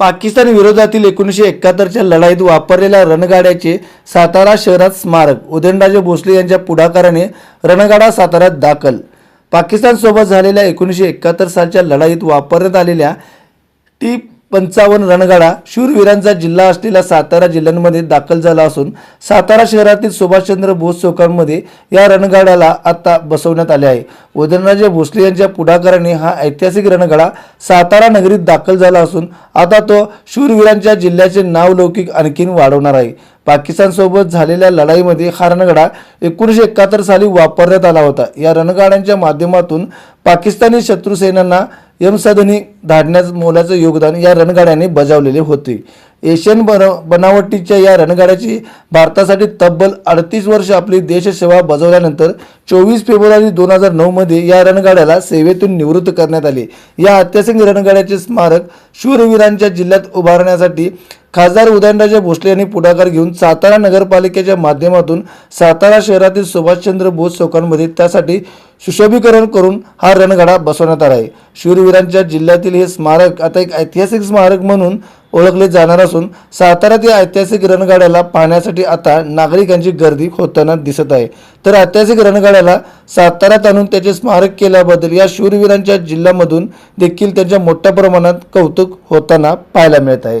पाकिस्तान विरोधातील एकोणीसशे एकाहत्तरच्या लढाईत वापरलेल्या रणगाड्याचे सातारा शहरात स्मारक. उदयनराजे भोसले यांच्या पुढाकाराने रणगाडा साताऱ्यात दाखल. पाकिस्तानसोबत झालेल्या एकोणीसशे एकाहत्तर सालच्या लढाईत वापरण्यात आलेल्या टी पंचावन्न रणगाडा शूरवीरांचा जिल्हा असलेल्या सातारा जिल्ह्यांमध्ये दाखल झाला असून सातारा शहरातील सुभाषचंद्र बोस चौकांमध्ये या रणगाड्याला आता बसवण्यात आले आहे. उदयनराजे भोसले यांच्या पुढाकाराने हा ऐतिहासिक रणगाडा सातारा नगरीत दाखल झाला असून आता तो शूरवीरांच्या जिल्ह्याचे नावलौकिक आणखीन वाढवणार आहे. पाकिस्तानसोबत झालेल्या लढाईमध्ये हा रणगाडा एकोणीसशे एकाहत्तर साली वापरण्यात आला होता. या रणगाड्यांच्या माध्यमातून पाकिस्तानी शत्रुसेनांना यमसाधनी धाडण्यास मोलाचं योगदान या रणगाड्याने बजावलेले होते. एशियन बन बनावटीच्या या रणगाड्याची भारतासाठी तब्बल अडतीस वर्ष आपली देशसेवा बजावल्यानंतर चोवीस फेब्रुवारी दोन हजार नऊमध्ये या रणगाड्याला सेवेतून निवृत्त करण्यात आले. या ऐतिहासिक रणगाड्याचे स्मारक शूरवीरांच्या जिल्ह्यात उभारण्यासाठी खासदार उदयनराजे भोसले यांनी पुढाकार घेऊन सातारा नगरपालिकेच्या माध्यमातून सातारा शहरातील सुभाषचंद्र बोस चौकांमध्ये त्यासाठी सुशोभीकरण करून हा रणगाडा बसवण्यात आला आहे. शूरवीरांच्या जिल्ह्यातील हे स्मारक आता एक ऐतिहासिक स्मारक म्हणून ओळखले जाणार असून सातारा या ऐतिहासिक रणगाड्याला पाहण्यासाठी आता नागरिकांची गर्दी होताना दिसत आहे. तर ऐतिहासिक रणगाड्याला साताऱ्यात आणून त्याचे स्मारक केल्याबद्दल या शूरवीरांच्या जिल्ह्यामधून देखील त्यांच्या मोठ्या प्रमाणात कौतुक होताना पाहायला मिळत आहे.